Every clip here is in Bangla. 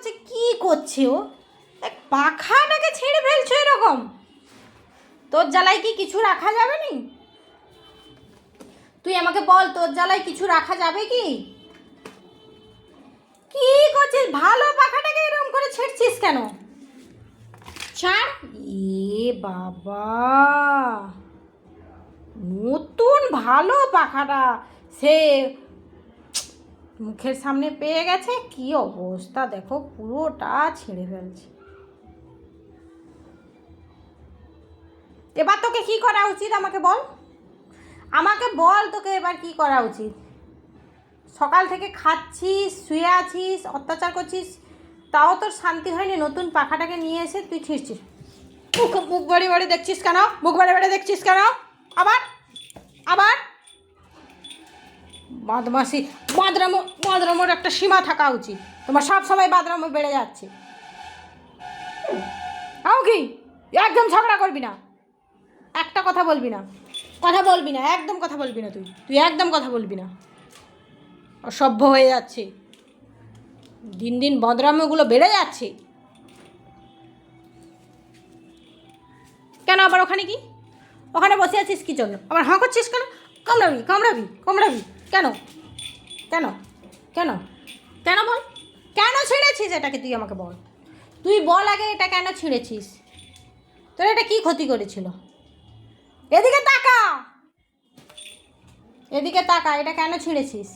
করছে কি করছে ও? পাখাটাকে ছেড়ে ফেলছো এরকম। তোর জ্বালায় কি কিছু রাখা যাবে নি? তুই আমাকে বল, তোর জ্বালায় কিছু রাখা যাবে কি? কি করছিস? ভালো পাখাটাকে এরকম করে ছেড়ছিস কেন? ছাড়। এ বাবা। নতুন ভালো পাখাটা। সে মুখের সামনে পেয়ে গেছে? কি অবস্থা? দেখো, পুরোটা ছিঁড়ে ফেলছে। এবার তোকে কি করা উচিত আমাকে বল? আমাকে বল তোকে এবার কি করা উচিত? সকাল থেকে খাচ্ছিস, শুয়ে আছিস, অত্যাচার করছিস, তাও তোর শান্তি হয়নি, নতুন পাখাটাকে নিয়ে এসে তুই ছিঁড়ছিস। মুখ মুখ বাড়ি বাড়ি দেখছিস কেন? মুখ বাড়ি বাড়ি দেখছিস কেন? আবার? আবার? বদমাসি বাদরামো, বাদরামোর একটা সীমা থাকা উচিত। তোমার সব সময় বাদরামো বেড়ে যাচ্ছে। আও কি? একদম ঝগড়া করবি না। একটা কথা বলবি না। কথা বলবি না, একদম কথা বলবি না তুই। তুই একদম কথা বলবি না। অসভ্য হয়ে যাচ্ছে। দিন দিন বদরামগুলো বেড়ে যাচ্ছে। কেন আবার ওখানে কি? ওখানে বসে আছিস কি জন্য? আবার হাঁ করছিস কেন? কামড়াবি কামড়াবি কামড়াবি। কেন? কেন? কেন? কেন বল? কেন ছিঁড়েছিস এটাকে তুই আমাকে বল? তুই বল আগে এটা কেন ছিঁড়েছিস? তোর এটা কি ক্ষতি করেছিল? এদিকে তাকা! এদিকে তাকা, এটা কেন ছিঁড়েছিস?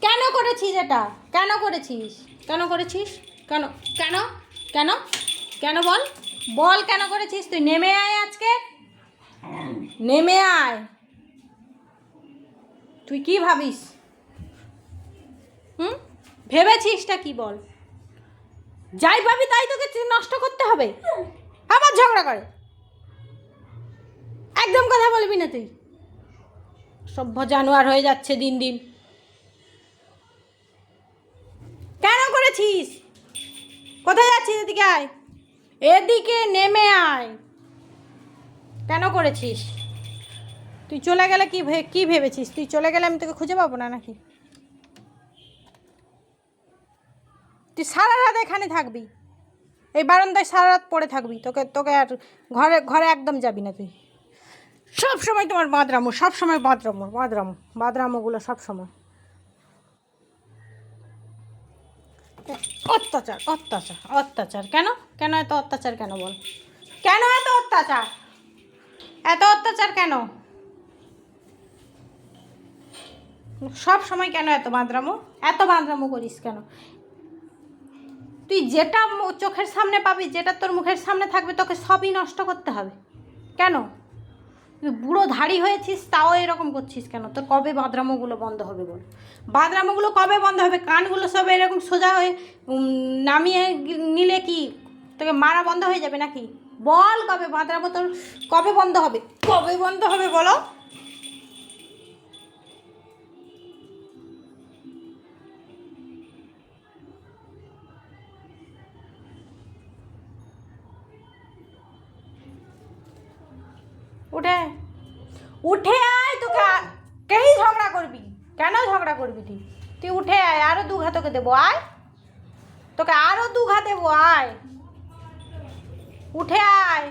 কেন করেছিস এটা? কেন করেছিস? কেন করেছিস? কেন কেন? কেন? কেন বল? বল কেন করেছিস? তুই নেমে আয় আজকে। নেমে আয়। তুই কি ভাবিস? হুম? ভেবেছিসটা কি বল? যাই ভাবি তাই তোকে নষ্ট করতে হবে। আবার ঝগড়া করে। একদম কথা বলবি না তুই। সভ্য জানোয়ার হয়ে যাচ্ছে দিন দিন। কেন করেছিস? কোথায় যাচ্ছিস এদিকে আয়। এদিকে নেমে আয়। কেন করেছিস? তুই চলে গেলে কি কি ভেবেছিস? তুই চলে গেলে আমি তোকে খুঁজে পাবো না নাকি? তুই সারা রাত এখানে থাকবি। এই বারান্দায় সারা রাত পড়ে থাকবি। তোকে তোকে আর ঘরে ঘরে একদম যাবি না তুই। সব সময় তোমার বাদরামো সব সময় বাদরামো বাদরামো, বাদরামোগুলো সব সময় অত্যাচার অত্যাচার অত্যাচার। কেন? কেন এত অত্যাচার কেন বল? কেন এত অত্যাচার? এত অত্যাচার কেন? সব সময় কেন এত বাঁদরামো? এত বাঁদরামো করিস কেন? তুই যেটা চোখের সামনে পাবি, যেটা তোর মুখের সামনে থাকবে, তোকে সবই নষ্ট করতে হবে। কেন? তুই বুড়ো ধাড়ি হয়েছিস, তাও এরকম করছিস কেন? তোর কবে বাদরামোগুলো বন্ধ হবে বল? বাদরামোগুলো কবে বন্ধ হবে? কানগুলো সব এরকম সোজা হয়ে নামিয়ে নিলে কি তোকে মারা বন্ধ হয়ে যাবে নাকি? বল কবে বাদরামো তোর কবে বন্ধ হবে? কবে বন্ধ হবে বলো? উঠে। উঠে আয় তোকে কেই ঝগড়া করবি? কেন ঝগড়া করবি তুই তুই উঠে আয়, আরও দু ঘা তোকে দেবো, আয়। তোকে আরও দু ঘা দেবো, আয়। উঠে আয়।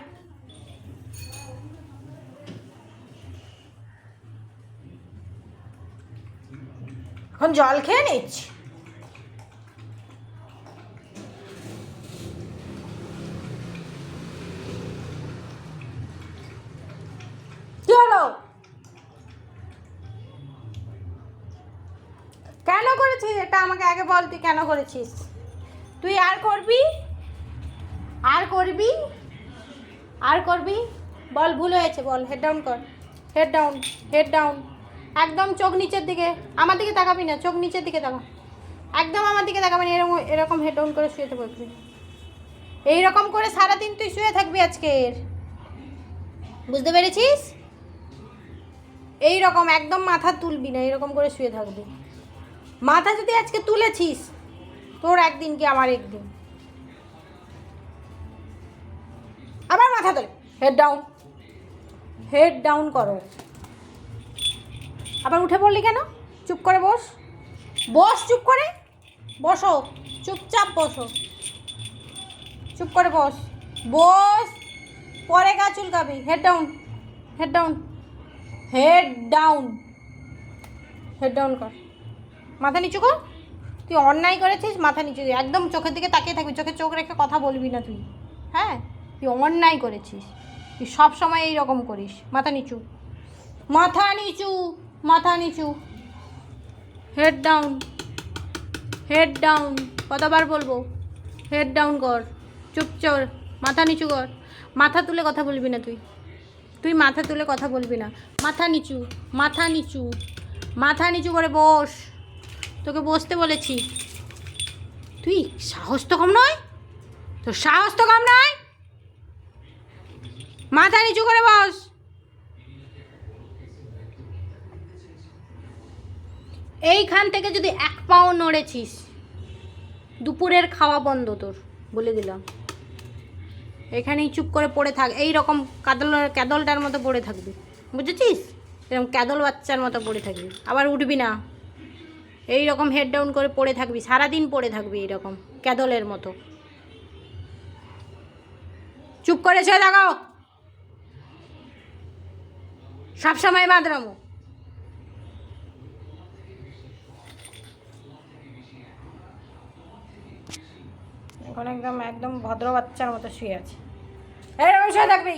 এখন জল খেয়ে নিচ্ছি? কেন করেছিস? এটা আমাকে আগে বল, তুই কেন করেছিস? তুই আর করবি? আর করবি? আর করবি? বল, ভুল হয়েছে, বল হেড ডাউন কর। হেড ডাউন হেড ডাউন একদম চোখ নিচের দিকে। আমার দিকে তাকাবি না, চোখ নিচের দিকে তাকা। একদম আমার দিকে তাকাবি না, এরকম এরকম হেড ডাউন করে শুয়ে থাকবি। এইরকম করে সারাদিন তুই শুয়ে থাকবি আজকের বুঝতে পেরেছিস? এই রকম একদম মাথা তুলবি না, এরকম করে শুয়ে থাকবি। মাথা যদি আজকে তুলেছিস, তোর একদিন কি আমার একদিন? আবার মাথা তোলে। হেড ডাউন হেড ডাউন করো। আবার উঠে পড়লি কেন? চুপ করে বস। বস চুপ করে? বসো। চুপচাপ বসো। চুপ করে বস। বস। পরে গা চুলকাবি। Head down head down head down head down কর। মাথা নিচু কর। তুই অন্যায় করেছিস, মাথা নিচু একদম চোখের দিকে তাকিয়ে থাকবি, চোখে চোখ রেখে কথা বলবি না তুই। হ্যাঁ? তুই অন্যায় করেছিস। তুই সব সময় এই রকম করিস। মাথা নিচু। মাথা নিচু মাথা নিচু। হেড ডাউন হেড ডাউন কতবার বলব? হেড ডাউন কর। চুপ চর। মাথা নিচু কর। মাথা তুলে কথা বলবি না তুই। তুই মাথা তুলে কথা বলবি না। মাথা নিচু মাথা নিচু। মাথা নিচু করে বস। তোকে বসতে বলেছি। তুই সাহস তো কম নয়? তোর সাহস তো কম নয়? মাথা নিচু করে বস। এইখান থেকে যদি এক পাও নড়েছিস, দুপুরের খাওয়া বন্ধ তোর, বলে দিলাম। এখানেই চুপ করে পড়ে থাক এই রকম কাদল, ক্যাদলটার মতো পড়ে থাকবি। বুঝেছিস? এরকম ক্যাদল বাচ্চার মতো পড়ে থাকবি। আবার উঠবি না। এই রকম হেড ডাউন করে পড়ে থাকবি, সারাদিন পড়ে থাকবি এইরকম, ক্যাদলের মতো। চুপ করে সে লাগাও সবসময় বাঁধরামো এখন একদম একদম ভদ্র বাচ্চার মতো শুয়ে আছে। এরকম শুয়ে থাকবি।